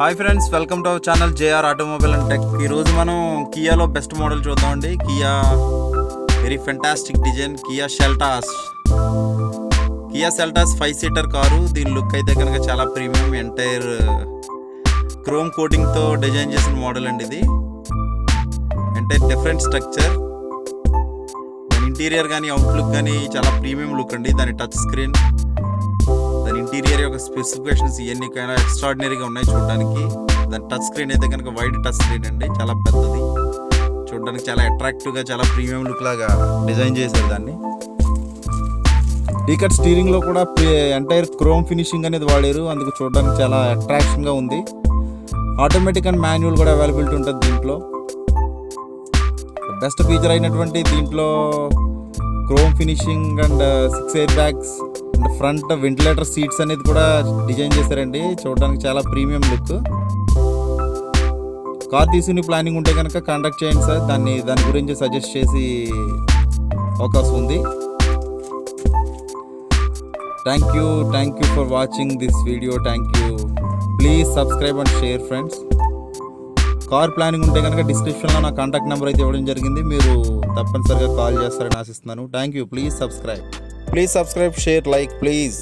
Hi friends welcome to our channel JR automobile and tech ఈరోజు మనం కియాలో best model చూద్దామండి. Kia very fantastic design Kia Seltos Kia Seltos five seater car. దీని look అయితే కనుక చాలా ప్రీమియం ఎంటైర్ క్రోమ్ కోటింగ్తో డిజైన్ చేసిన మోడల్ అండి ఇది. ఎంటైర్ డిఫరెంట్ స్ట్రక్చర్ దాని ఇంటీరియర్ కానీ అవుట్లుక్ కానీ చాలా ప్రీమియం లుక్ అండి. దాని టచ్ స్క్రీన్ ఇంటీరియర్ యొక్క స్పెసిఫికేషన్స్ ఇవన్నీ కైనా ఎక్స్ట్రాడినరీగా ఉన్నాయి చూడడానికి. దాని టచ్ స్క్రీన్ అయితే కనుక వైడ్ టచ్ స్క్రీన్ అండి. చాలా పెద్దది. చూడడానికి చాలా అట్రాక్టివ్గా చాలా ప్రీమియం లుక్ లాగా డిజైన్ చేశారు దాన్ని. డీకట్ స్టీరింగ్లో కూడా ఎంటైర్ క్రోమ్ ఫినిషింగ్ అనేది వాడారు. అందుకు చూడడానికి చాలా అట్రాక్షన్గా ఉంది. ఆటోమేటిక్ అండ్ మాన్యువల్ కూడా అవైలబిలిటీ ఉంటుంది దీంట్లో. బెస్ట్ ఫీచర్ అయినటువంటి దీంట్లో chrome finishing and six air bags front ventilator seats అనేది కూడా డిజైన్ చేశారండి. చూడడానికి చాలా ప్రీమియం లుక్. కార్ తీసుకుని ప్లానింగ్ ఉంటే కనుక కాంటాక్ట్ చేయండి సార్. దాన్ని దాని గురించి సజెస్ట్ చేసి అవకాశం ఉంది. Thank you thank you for watching this video thank you please subscribe and share friends car planning ఉంటే కనుక డిస్క్రిప్షన్లో నా కాంటాక్ట్ నెంబర్ అయితే ఇవ్వడం జరిగింది. మీరు తప్పనిసరిగా కాల్ చేస్తారని ఆశిస్తున్నాను. Thank you please subscribe please subscribe share like please